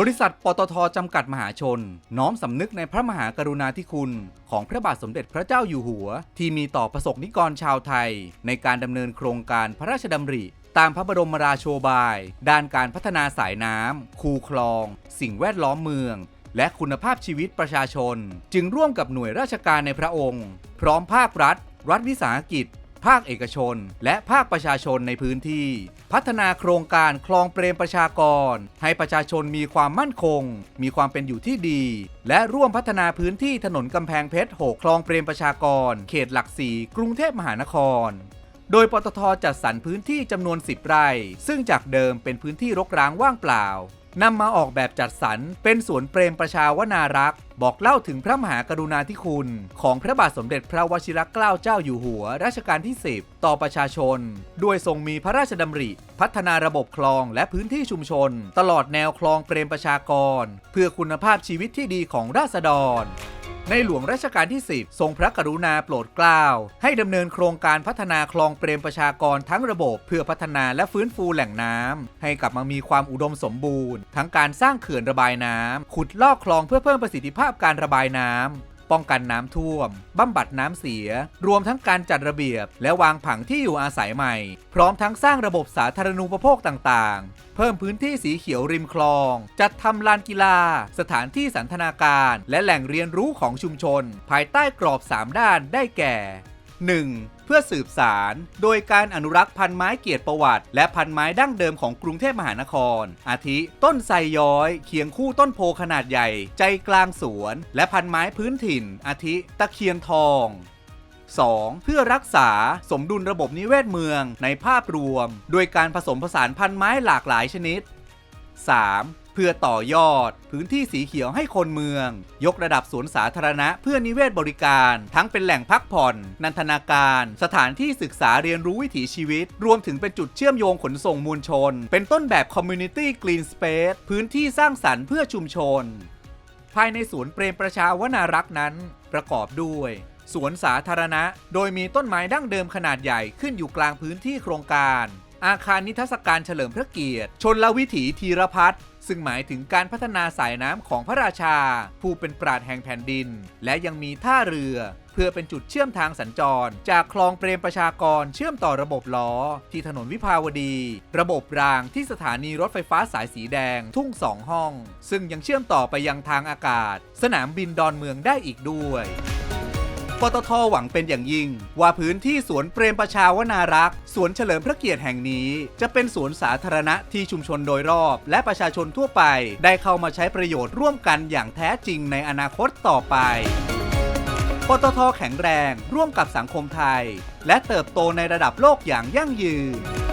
บริษัทปตทจำกัดมหาชน น้อมสำนึกในพระมหากรุณาธิคุณ ของพระบาทสมเด็จพระเจ้าอยู่หัว ที่มีต่อประสบนิกรชาวไทย ในการดำเนินโครงการพระราชดำริ ตามพระบรมราโชบาย ด้านการพัฒนาสายน้ำ คูคลอง สิ่งแวดล้อมเมือง และคุณภาพชีวิตประชาชน จึงร่วมกับหน่วยราชการในพระองค์ พร้อมภาครัฐ รัฐวิสาหกิจ ภาคเอกชน และภาคประชาชนในพื้นที่ พัฒนาโครงการคลองเปรมประชากร ให้ประชาชนมีความมั่นคง มีความเป็นอยู่ที่ดี และร่วมพัฒนาพื้นที่ถนนกำแพงเพชร6คลองเปรมประชากร เขตหลักสี่กรุงเทพมหานครโดยปตทจัดสรรพื้นที่จำนวน 10 ไร่ ซึ่งจากเดิมเป็นพื้นที่รกร้างว่างเปล่า นำมาออกแบบจัดสรรเป็นสวนเปรมประชาวนารักษ์ บอกเล่าถึงพระมหากรุณาธิคุณ ของพระบาทสมเด็จพระวชิรเกล้าเจ้าอยู่หัว รัชกาลที่ 10 ต่อประชาชน ด้วยทรงมีพระราชดำริ พัฒนาระบบคลองและพื้นที่ชุมชน ตลอดแนวคลองเปรมประชากร เพื่อคุณภาพชีวิตที่ดีของราษฎร ในหลวงรัชกาลที่ 10 ทรงพระกรุณาโปรดเกล้าให้ดำเนินโครงการพัฒนาคลองเปรมประชากรทั้งระบบ เพื่อพัฒนาและฟื้นฟูแหล่งน้ำให้กลับมามีความอุดมสมบูรณ์ ทั้งการสร้างเขื่อนระบายน้ำขุดลอกคลองเพื่อเพิ่มประสิทธิภาพการระบายน้ำ ป้องกันน้ำท่วม บำบัดน้ำเสีย รวมทั้งการจัดระเบียบ และวางผังที่อยู่อาศัยใหม่ พร้อมทั้งสร้างระบบสาธารณูปโภคต่างๆ เพิ่มพื้นที่สีเขียวริมคลอง จัดทำลานกีฬา สถานที่สันทนาการ และแหล่งเรียนรู้ของชุมชน ภายใต้กรอบ 3 ด้านได้แก่ 1. เพื่อสืบสาร โดยการอนุรักษ์พันไม้เกียรติประวัติ และพันไม้ดั้งเดิมของกรุงเทพมหานคร อาทิ ต้นไทรย้อย เคียงคู่ต้นโพขนาดใหญ่ ใจกลางสวน และพันไม้พื้นถิ่น อาทิ ตะเคียนทอง 2. เพื่อรักษาสมดุลระบบนิเวศเมืองในภาพรวม โดยการผสมผสานพันไม้หลากหลายชนิด 3. เพื่อต่อยอด พื้นที่สีเขียวให้คนเมือง ยกระดับสวนสาธารณะเพื่อนิเวศบริการ ทั้งเป็นแหล่งพักผ่อน นันทนาการ สถานที่ศึกษาเรียนรู้วิถีชีวิต รวมถึงเป็นจุดเชื่อมโยงขนส่งมวลชน เป็นต้นแบบ Community Green Space พื้นที่สร้างสรรค์เพื่อชุมชน ภายในสวนเปรมประชาวนารักษ์นั้น ประกอบด้วยสวนสาธารณะ โดยมีต้นไม้ดั้งเดิมขนาดใหญ่ขึ้นอยู่กลางพื้นที่โครงการ อาคารนิทรรศการเฉลิมพระเกียรติ ชนลวิถีธีรพัฒน์ซึ่งหมายถึงการพัฒนาสายน้ำของพระราชา ผู้เป็นปราดแห่งแผ่นดิน และยังมีท่าเรือ เพื่อเป็นจุดเชื่อมทางสัญจร จากคลองเปรมประชากรเชื่อมต่อระบบล้อ ที่ถนนวิภาวดี ระบบรางที่สถานีรถไฟฟ้าสายสีแดง ทุ่งสองห้อง ซึ่งยังเชื่อมต่อไปยังทางอากาศ สนามบินดอนเมืองได้อีกด้วย ปตทหวังเป็นอย่างยิ่ง ว่าพื้นที่สวนเปรมประชาวนารักษ์สวนเฉลิมพระเกียรติแห่งนี้ จะเป็นสวนสาธารณะที่ชุมชนโดยรอบ และประชาชนทั่วไป ได้เข้ามาใช้ประโยชน์ร่วมกันอย่างแท้จริงในอนาคตต่อไปปตทแข็งแรงร่วมกับสังคมไทย และเติบโตในระดับโลกอย่างยั่งยืน